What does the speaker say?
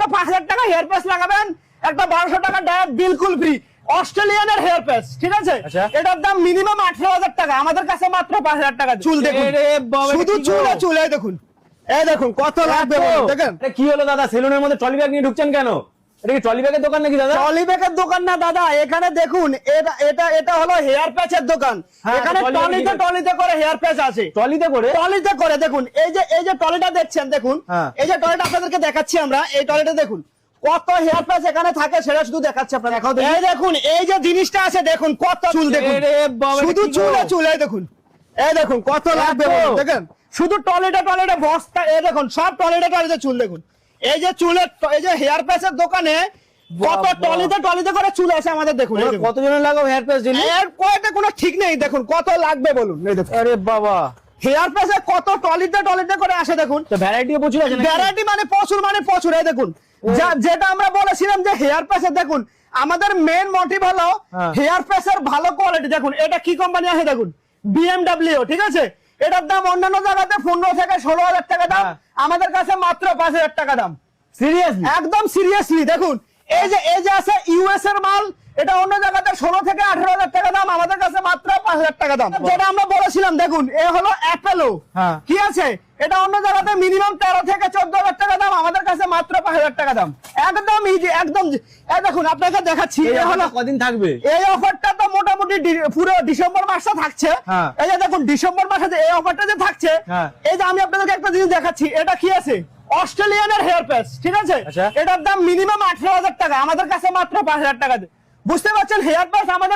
একটা পাঁচ হাজার টাকা হেয়ার প্যাচ লাগাবেন একটা বারোশো টাকা ডায়ার বিলকুল ফ্রি অস্ট্রেলিয়ানের হেয়ার প্যাচ ঠিক আছে? আচ্ছা। এটার দাম মিনিমাম আঠারো হাজার টাকা আমাদের কাছে মাত্র পাঁচ হাজার টাকা চুল দেখুন। শুধু চুল? আর চুল এই দেখুন। এই দেখুন কত লাগবে দেখেন। কি হলো দাদা? সেলুনের মধ্যে ট্রলি ব্যাগ নিয়ে ঢুকছেন কেন? এটা কি ট্রলি ব্যাগের দোকান নাকি দাদা? ট্রলি ব্যাগের দোকান না দাদা। এখানে দেখুন এটা এটা এটা হলো হেয়ার প্যাচের দোকান। হ্যাঁ, এখানে trolley ট্রলিতে ট্রলিতে করে হেয়ার প্যাচ আছে। ট্রলিতে করে? ট্রলিতে করে দেখুন। এই যে এই যে ট্রলিটা দেখছেন দেখুন। হ্যাঁ। এই যে ট্রলিটা আপনাদেরকে দেখাচ্ছি আমরা এই ট্রলিটা দেখুন। কত হেয়ার প্যাচ এখানে থাকে সেটা শুধু দেখাচ্ছি আপনারা দেখাও এই দেখুন এই যে জিনিসটা আছে দেখুন কত চুল দেখুন। শুধু চুল আর চুল এই দেখুন। এই দেখুন কত লাগবে দেখেন। শুধু টয়লেটে টয়লেটে বস্তা এই দেখুন সব টয়লেটে টয়লেটে চুল দেখুন। এই যে চুলের এই যে হেয়ার প্যাচের দোকানে কত টলিতে টলিতে করে চুল আছে আমাদের দেখুন। কতজনের লাগাও হেয়ার প্যাচ ডেলি এর কয়টা কোনো ঠিক নেই দেখুন কত লাগবে বলুন এই দেখুন। আরে বাবা। হেয়ার প্যাচে কত টলিতে টলিতে করে আসে দেখুন। তো ভ্যারাইটিও প্রচুর আছে ভ্যারাইটি মানে প্রচুর মানে প্রচুর এই দেখুন। যেটা আমরা বলেছিলাম যে হেয়ার প্যাচের দেখুন আমাদের মেন মোটিভ হলো হ্যাঁ। হেয়ার প্যাচের ভালো কোয়ালিটি দেখুন এটা কি কোম্পানি আছে দেখুন? বিএমডাব্লিউ ঠিক আছে? এটার দাম অন্যান্য জায়গাতে পনেরো থেকে ষোলো হাজার টাকা দাম হ্যাঁ। আমাদের কাছে মাত্র পাঁচ হাজার টাকা দাম। সিরিয়াসলি একদম সিরিয়াসলি দেখুন এই যে এই যে আছে ইউএস এর মাল এটা অন্য জায়গাতে ষোলো থেকে আঠারো হাজার টাকা দাম আমাদের কাছে মাত্র পাঁচ হাজার টাকা দাম। যেটা আমরা বলেছিলাম দেখুন এ হলো অ্যাপেলো। কি আছে? এটা অন্য জায়গাতে মিনিমাম তেরো থেকে চোদ্দ হাজার টাকা দাম আমাদের কাছে মাত্র পাঁচ হাজার টাকা দাম। একদম ইজি একদম দেখুন আপনাকে দেখাচ্ছি কদিন থাকবে? এই অফারটা ডি- পুরো ডিসেম্বর মাসটা থাকছে হ্যাঁ। এই যে দেখুন ডিসেম্বর মাসে যে এই অফারটা যে থাকছে হ্যাঁ। এই যে আমি আপনাদেরকে একটা জিনিস দেখাচ্ছি এটা কি আছে অস্ট্রেলিয়ানের হেয়ার প্যাচ ঠিক আছে আচ্ছা। এটার দাম মিনিমাম আঠারো হাজার টাকা আমাদের কাছে মাত্র পাঁচ হাজার টাকা। বুঝতে পারছেন হেয়ার প্যাচ আমাদের